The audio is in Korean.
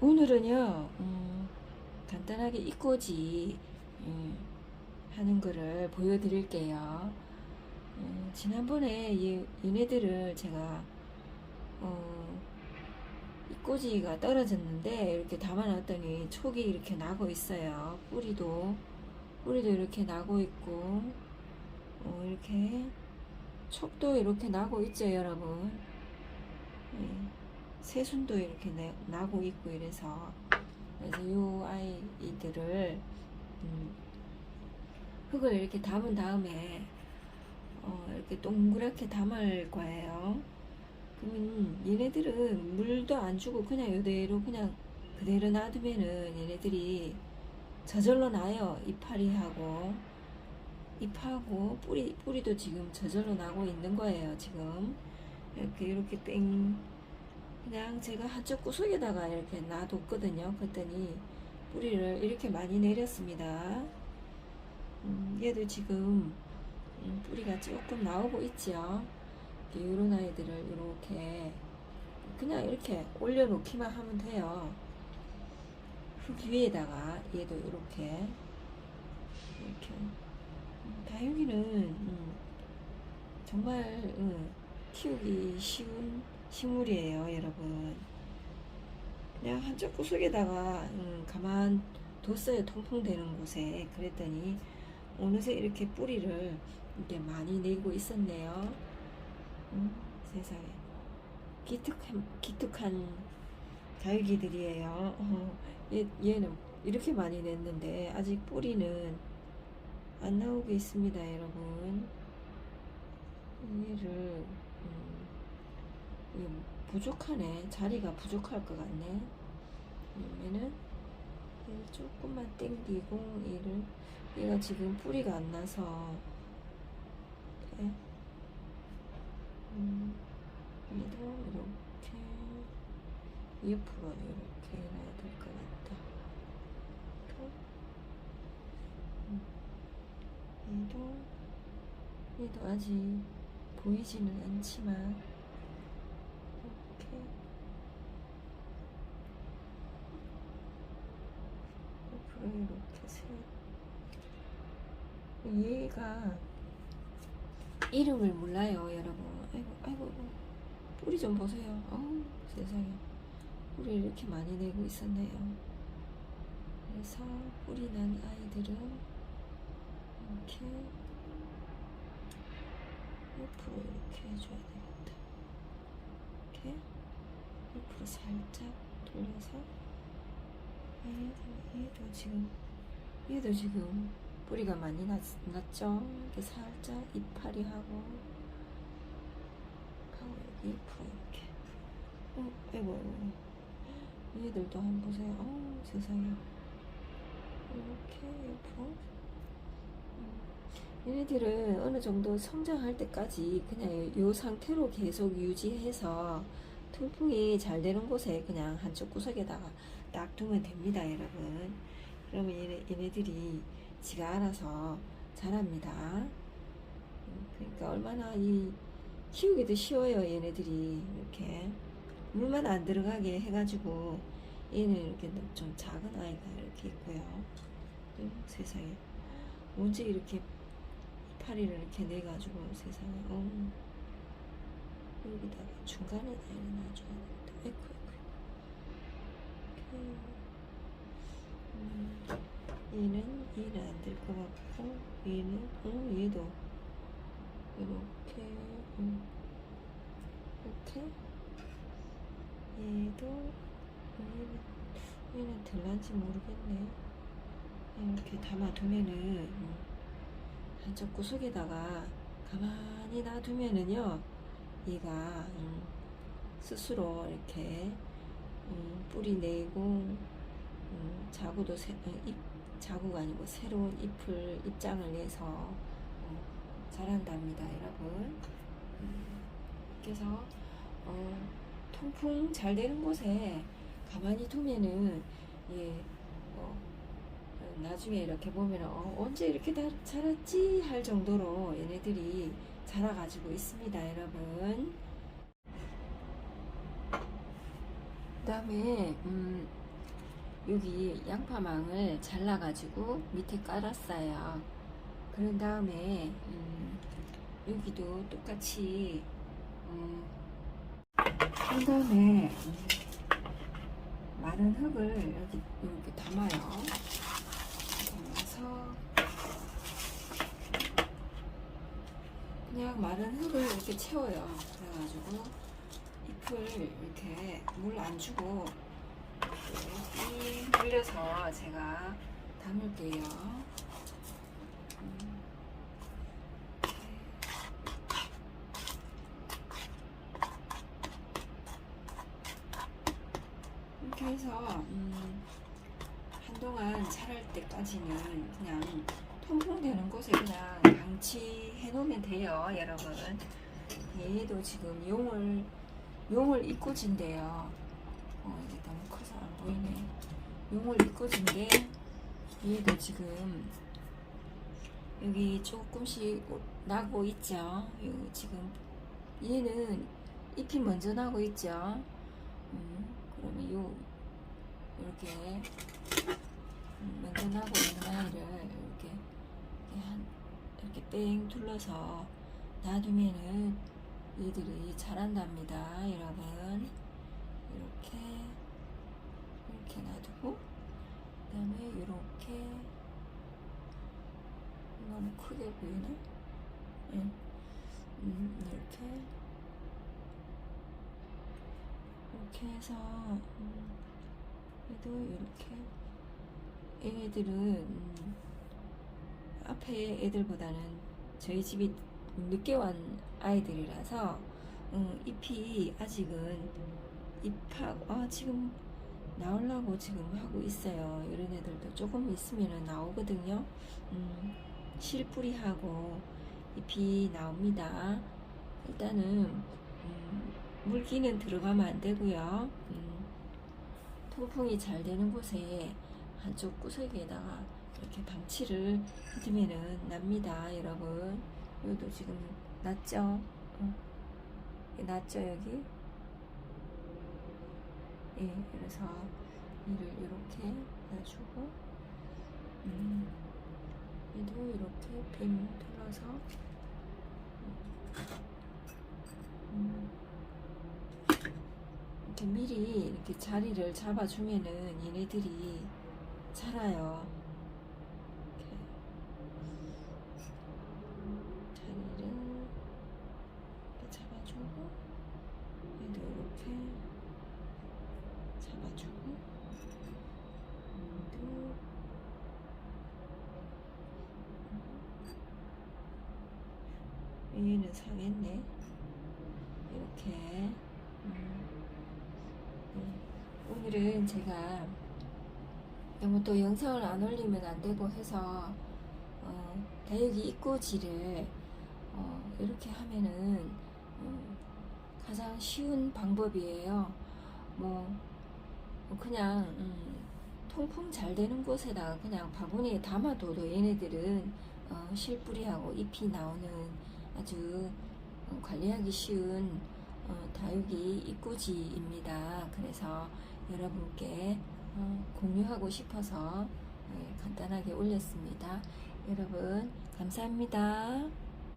오늘은요, 음, 간단하게 이꼬지 음, 하는 거를 보여드릴게요. 음, 지난번에 이, 얘네들을 제가 어, 이꼬지가 떨어졌는데 이렇게 담아놨더니 촉이 이렇게 나고 있어요. 뿌리도 뿌리도 이렇게 나고 있고 어, 이렇게 촉도 이렇게 나고 있죠, 여러분. 예. 새순도 이렇게 내- 나고 있고 이래서 그래서 요 아이들을 음, 흙을 이렇게 담은 다음에 어, 이렇게 동그랗게 담을 거예요. 그러면 얘네들은 물도 안 주고 그냥 이대로 그냥 그대로 놔두면은 얘네들이 저절로 나요. 이파리 하고 잎하고 뿌리 뿌리도 지금 저절로 나고 있는 거예요. 지금 이렇게 이렇게 땡 그냥 제가 한쪽 구석에다가 이렇게 놔뒀거든요. 그랬더니 뿌리를 이렇게 많이 내렸습니다. 음, 얘도 지금 음, 뿌리가 조금 나오고 있죠. 이런 아이들을 이렇게 그냥 이렇게 올려놓기만 하면 돼요. 흙 위에다가 얘도 이렇게 이렇게 음, 다육이는 음, 정말 음, 키우기 쉬운 식물이에요, 여러분. 그냥 한쪽 구석에다가 음, 가만 뒀어요, 통풍되는 곳에. 그랬더니 어느새 이렇게 뿌리를 이렇게 많이 내고 있었네요. 음, 세상에. 기특한, 기특한 다육이들이에요. 어, 얘, 얘는 이렇게 많이 냈는데 아직 뿌리는 안 나오고 있습니다, 여러분. 얘를 음, 부족하네. 자리가 부족할 것 같네. 그러면은 조금만 땡기고 얘를 얘가 지금 뿌리가 안 나서 예. 음, 얘도 이렇게 옆으로 이렇게 해놔야 될 것 같다. 또 음, 얘도 얘도 아직 보이지는 않지만 이렇게 옆으로 이렇게 세 얘가 이름을 몰라요 여러분. 아이고 아이고. 뿌리 좀 보세요. 어우 세상에. 뿌리 이렇게 많이 내고 있었네요. 그래서 뿌리 난 아이들은 이렇게 옆으로 이렇게 해줘야 되겠다. 이렇게 옆으로 살짝 돌려서 얘도, 얘도 지금 얘도 지금 뿌리가 많이 났, 났죠? 이렇게 살짝 이파리 하고 하고 여기 이렇게. 어, 아이고 얘들도 한번 보세요. 어 세상에. 이렇게 옆으로 얘네들은 어느 정도 성장할 때까지 그냥 이 상태로 계속 유지해서 통풍이 잘 되는 곳에 그냥 한쪽 구석에다가 딱 두면 됩니다, 여러분. 그러면 얘네, 얘네들이 지가 알아서 자랍니다. 음, 그러니까 얼마나 이 키우기도 쉬워요, 얘네들이 이렇게 물만 안 들어가게 해가지고 얘는 이렇게 좀 작은 아이가 이렇게 있고요. 음, 세상에 언제 이렇게 파리를 이렇게 내가지고 세상에 어 여기다가 중간에 아이를 놔줘야 아이고 아이고 음, 얘는 얘는 안 될 것 같고 얘는 어 얘도. 이렇게 음, 이렇게. 얘도 얘는 얘는 될란지 모르겠네. 이렇게 담아두면은 음, 한쪽 구석에다가 가만히 놔두면은요 얘가 음, 스스로 이렇게 음, 뿌리 내고 음, 자구도 새, 어, 잎 자구가 아니고 새로운 잎을 입장을 내서 어, 자란답니다 여러분 음, 그래서 어, 통풍 잘 되는 곳에 가만히 두면은 예, 어, 나중에 이렇게 보면 어, 언제 이렇게 다 자랐지 할 정도로 얘네들이 자라가지고 있습니다, 여러분. 그 다음에 음, 여기 양파망을 잘라가지고 밑에 깔았어요. 그런 다음에 음, 여기도 똑같이 음, 한 다음에 음, 마른 흙을 여기 이렇게 담아요. 담아서 그냥 마른 흙을 이렇게 채워요. 그래가지고 잎을 이렇게 물 안 주고 이렇게 물려서 제가 담을게요. 음. 이렇게 해서 음, 한동안 자랄 때까지는 그냥 통풍되는 곳에 그냥 방치해 놓으면 돼요, 여러분. 얘도 지금 용을 용을 입고 진대요. 어, 이게 너무 커서 안 보이네. 용을 입고 진데 얘도 지금 여기 조금씩 나고 있죠. 요 지금 얘는 잎이 먼저 나고 있죠. 음, 그러면 요 이렇게 음, 먼저 나고 있는 아이를 이렇게 이렇게 뺑 둘러서 놔두면은 얘들이 자란답니다, 여러분. 이렇게 이렇게 놔두고 그 다음에 이렇게 너무 크게 보이나? 예. 음, 이렇게 이렇게 해서 음, 얘도 이렇게 얘네들은 음, 앞에 애들보다는 저희 집이 늦게 온 아이들이라서 음, 잎이 아직은 잎하고 아 지금 나오려고 지금 하고 있어요. 이런 애들도 조금 있으면 나오거든요. 음, 실뿌리하고 잎이 나옵니다. 일단은 음, 물기는 들어가면 안 되고요. 음, 통풍이 잘 되는 곳에 한쪽 구석에다가 이렇게 방치를 해두면은 납니다, 여러분. 여기도 지금 났죠? 어. 났죠, 여기? 예, 그래서 이를 이렇게 놔주고, 음, 얘도 이렇게 빔 둘러서, 음, 이렇게 미리 이렇게 자리를 잡아주면은 얘네들이 자라요. 이렇게 자리를 이렇게 잡아주고, 얘도 이렇게 잡아주고, 얘도 얘는 상했네. 이렇게. 음. 네. 오늘은 제가 너무 또 영상을 안 올리면 안 되고 해서 어, 다육이 입고지를 어, 이렇게 하면은 음, 가장 쉬운 방법이에요. 뭐, 뭐 그냥 음, 통풍 잘 되는 곳에다가 그냥 바구니에 담아둬도 얘네들은 어, 실뿌리하고 잎이 나오는 아주 어, 관리하기 쉬운 어, 다육이 입구지입니다. 그래서 여러분께 어, 공유하고 싶어서 예, 간단하게 올렸습니다. 여러분 감사합니다.